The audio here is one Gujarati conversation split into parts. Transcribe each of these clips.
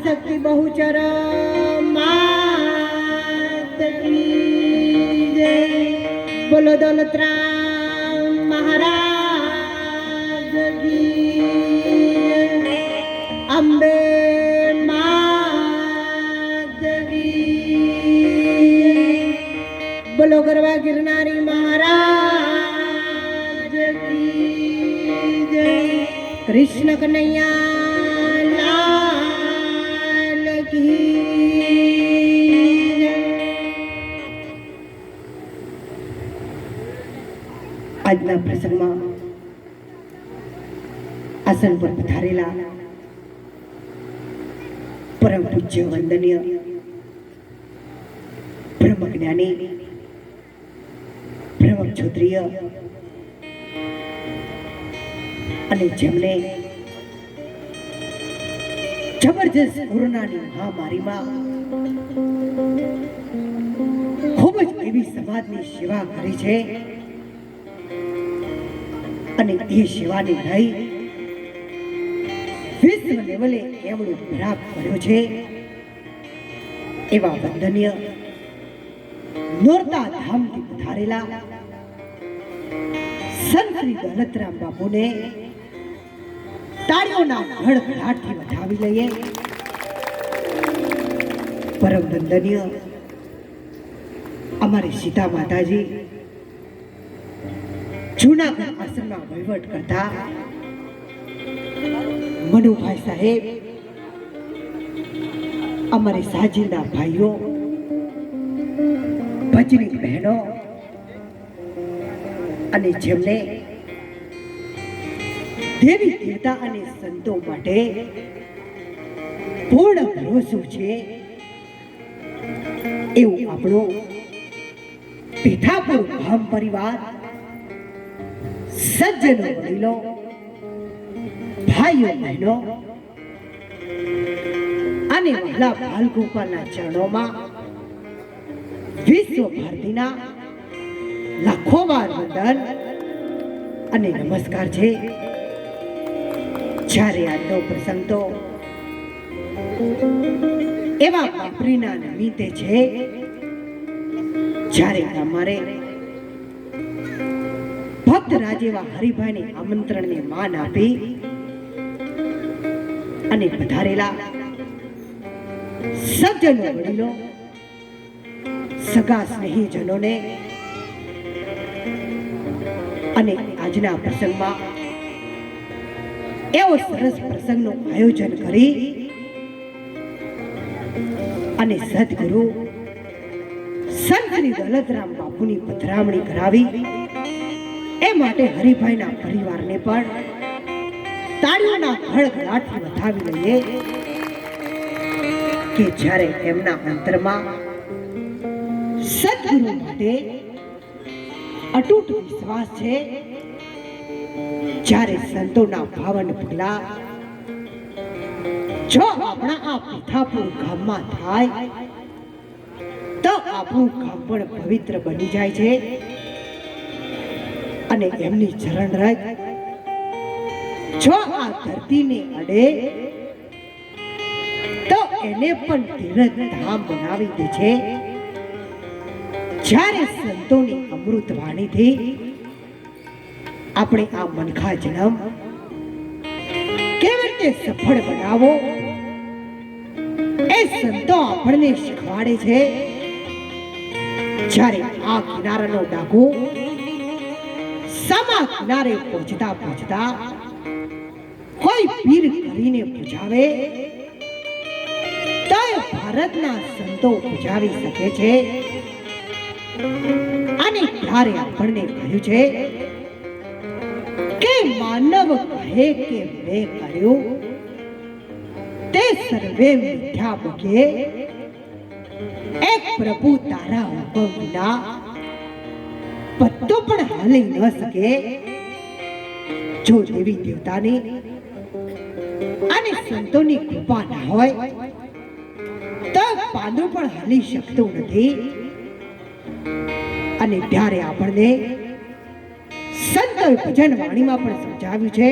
આદ્યશક્તિ બહુચર બોલો દોલતરામ મહારાજ. અંબે બોલો ગરવા ગિરનારી મહારાજ કૃષ્ણ કનૈયા આજના પ્રસંગમાં આસન પર પધારેલા પરમ પૂજ્ય વંદનીય બ્રહ્મ જ્ઞાની બ્રહ્મ ક્ષત્રિય અને જેમને જબરજસ્ત કોરોનાની મહામારીમાં ખૂબ જ એવી સમાજની સેવા કરી છે અને એ સેવાને લઈ વિશ્વ લેવલે એમણે પ્રાપ્ત કર્યો છે. એવા વંદનીય નોરતા ધામથી પધારેલા સંત શ્રી દોલતરામ બાપુને તાળીઓના ગડગડાટથી વધાવી લઈએ. પરમ વંદનીય અમારી સીતા માતાજી જૂનાગઢ આશ્રમના વહીવટ કરતા. મનુભાઈ સાહેબ, અમારી સાજીના ભાઈઓ, ભજની બહેનો અને જેમને દેવી, દેવતા અને સંતો માટે પૂર્ણ ભરોસો છે, એવું આપણો પીઠાપુર ગામ પરિવાર સજ્જનો વડીલો, ભાઈઓ બહેનો અને વહાલા બાલગોપાલના ચરણોમાં વિશ્વ ભારતીના લાખો વાર વંદન અને નમસ્કાર છે. જ્યારે આજનો પ્રસંગ તો એવા બાપરીના નિમિત્તે છે, જ્યારે અમારે ભક્ત રાજેવા હરિભાઈને આમંત્રણને માન આપી અને પધારેલા સજ્જનો વડીલો, સગા સ્નેહીજનોને અને આજના પ્રસંગમાં એવો સરસ પ્રસંગનું આયોજન કરી અને સદગુરુ સંત દોલતરામ બાપુની પધરામણી કરાવી માટે હરિભાઈના પરિવારને પણ તાળીઓના ખળખળાટથી વધાવી લઈએ કે જ્યારે એમના અંતરમાં સદગુરુ માટે અટૂટ વિશ્વાસ છે, જ્યારે સંતોના ભાવન પગલા જો આપણા આ પીઠાપુર ગામમાં થાય, તો આપણું ગામ પણ પવિત્ર બની જાય છે. અને એમની ચરણ રાજ જો આ ધરતીને અડે, તો એને પણ તીરથ ધામ બનાવી દે છે જ્યારે સંતોની અમૃત વાણીથી આપણે આ મનખા જન્મ કેવી રીતે સફળ બનાવો? એ સંતો આપણને શીખવાડે છે. જ્યારે આ કિનારાનો ડાકુ સમા કિનારે પહોંચતા પહોંચતા કોઈ પીર કરીને પૂજાવે. તો ભારતના સંતો પૂજાવી શકે છે. અને ત્યારે આપણને કહ્યું છે કે માનવ કહે કે મેં કર્યું. તે સર્વે મિથ્યા બકે એક પ્રભુ તારા હુકમ વિના પત્તો પણ હાલી ન શકે. જો દેવી દેવતાની અને સંતોની કૃપા ના હોય, તો પાંદડું પણ હાલી શકતું નથી. અને ત્યારે આપણને સંત ભજન વાણીમાં પણ સમજાવ્યું છે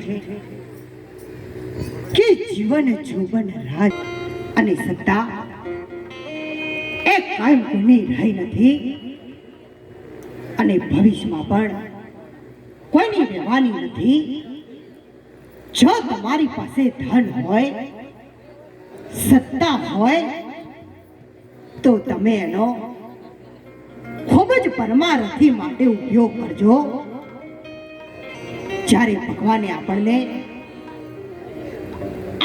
છે કે જીવન જોવન રાજ અને સત્તા એ કાયમ કોની રહી નથી અને ભવિષ્યમાં પણ કોઈની રહેવાની નથી. જો તમારી પાસે ધન હોય, સત્તા હોય, તો તમે એનો ખૂબ જ પરમારથી માટે ઉપયોગ કરજો. જ્યારે ભગવાને આપણને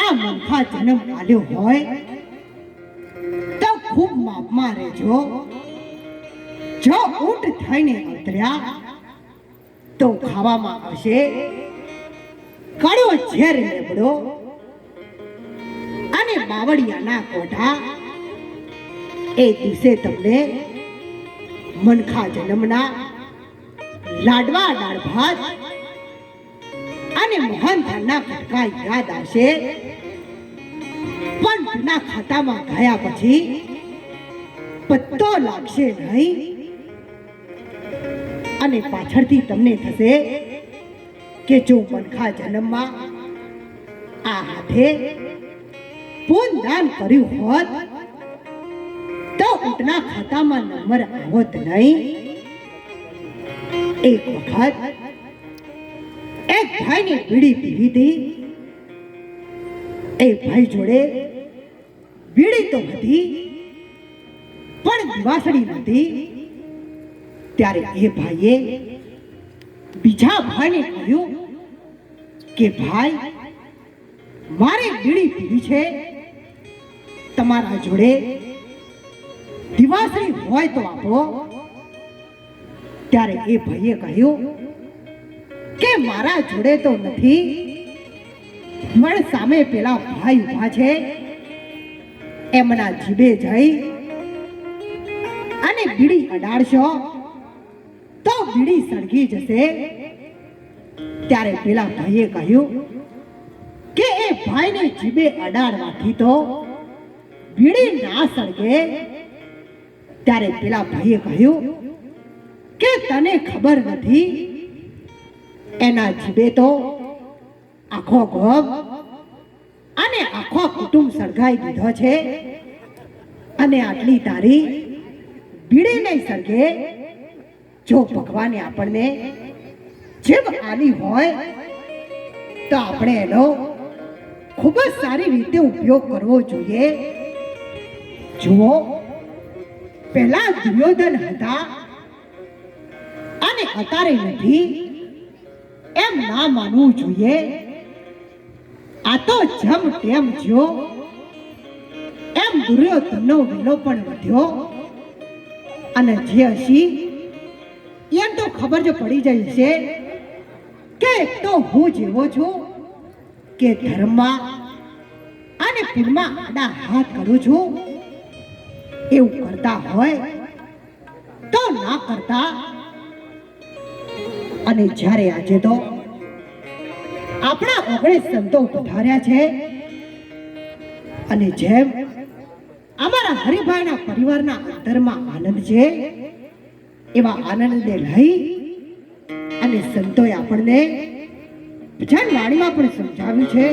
આ મનફા જન્મ આલ્યો હોય, તો ખૂબ માપમાં રહેજો. જો ઊંટ થઈને ઉતર્યા તો ખાવામાં આવશે કડો ઝેર લેબડો અને બાવળિયાના કોઠા એ દિવસે તમને મનખા જન્મના લાડવા, દાળ ભાત અને મોહનથાળના કટકા યાદ આવશે? પણ ના ખાતામાં ગયા પછી પત્તો લાગશે નહીં? અને પાછળથી તમને થશે કે જો મનખા જન્મમાં આ હાથે પૂન દાન કર્યું હોત, તો ઊંટના ખાતામાં નંબર આવત નહીં. એક વખત ભાઈની બીડી પીવી હતી. એ ભાઈ જોડે બીડી તો હતી, પણ દિવાસળી નથી ત્યારે એ ભાઈએ બીજા ભાઈને કહ્યું કે, ભાઈ, મારે બીડી પીવી છે. તમારા જોડે દિવાસળી હોય તો આપો. ત્યારે એ ભાઈએ કહ્યું કે મારા જોડે તો નથી? પણ સામે પેલા ભાઈ ઊભા છે, એમના જીભે જઈ અને બીડી અડાડશો, તો બીડી સળગી જશે. ત્યારે પેલા ભાઈએ કહ્યું કે એ ભાઈને જીભે અડાડવાથી તો બીડી ના સળગે. ત્યારે પેલા ભાઈએ કહ્યું કે તને ખબર નથી એના જીભે તો આખો ગોમ અને આખો કુટુંબ સળગાઈ દીધો છે. અને આટલી તારી ભીડે નહીં સળગે. જો ભગવાને આપણને જેમ આલી હોય, તો આપણે એનો ખૂબ જ સારી રીતે ઉપયોગ કરવો જોઈએ. જુઓ, પહેલા દુર્યોધન હતા અને અત્યારે નથી એમ ના માનવું જોઈએ. આ તો જમ તેમ જો એમ દુર્યોધનનો વેલો પણ વધ્યો. અને જે હશી, એમ તો ખબર જ પડી જાય છે કે તો હું જેવો છું, કે ધર્મમાં અને પુરમાં આડા હાથ કરું છું. એવું કરતા હોય તો ના કરતા. અને જ્યારે આજે તો આપણા ઓગણીસ સંતો પધાર્યા છે, અને જેમ અમારા હરિભાઈના પરિવારના અંતરમાં આનંદ છે, એવા આનંદને લઈ અને સંતોએ આપણને ભજન વાણીમાં પણ સમજાવ્યું છે.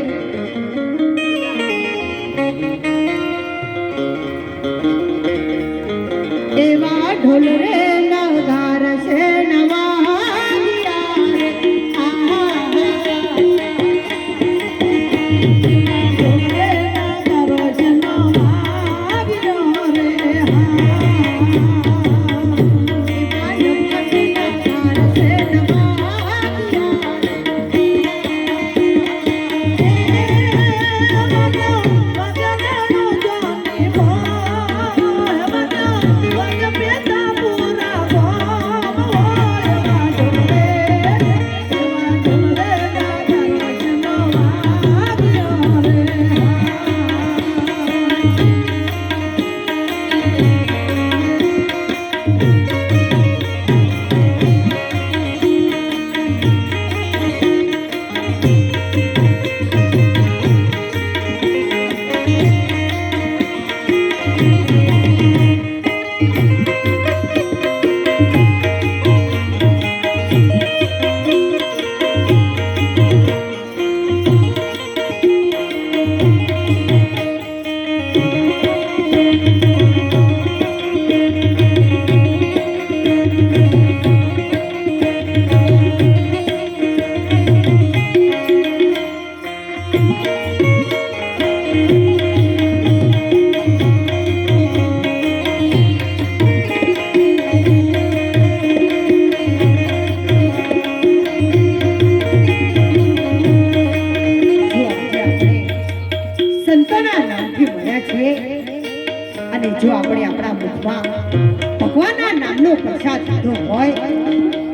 લીધો હોય,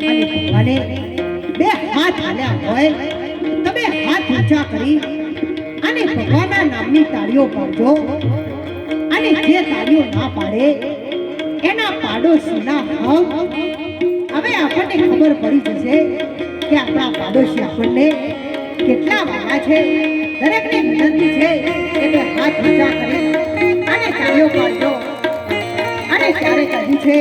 અને ભગવાને બે હાથ હાલ્યા હોય, તમે હાથ ઊંચા કરી, અને ભગવાનના નામની તાળીઓ પાડજો અને જે તાળીઓ ના પાડે, એના પાડોશીના હક. હવે આપણને ખબર પડી જશે કે આપણા પાડોશી આપણને કેટલા વાલા છે. દરેકને વિનંતી છે તે હાથ ઊંચા કરી, અને તાળીઓ પાડજો અને ત્યારે કહ્યું છે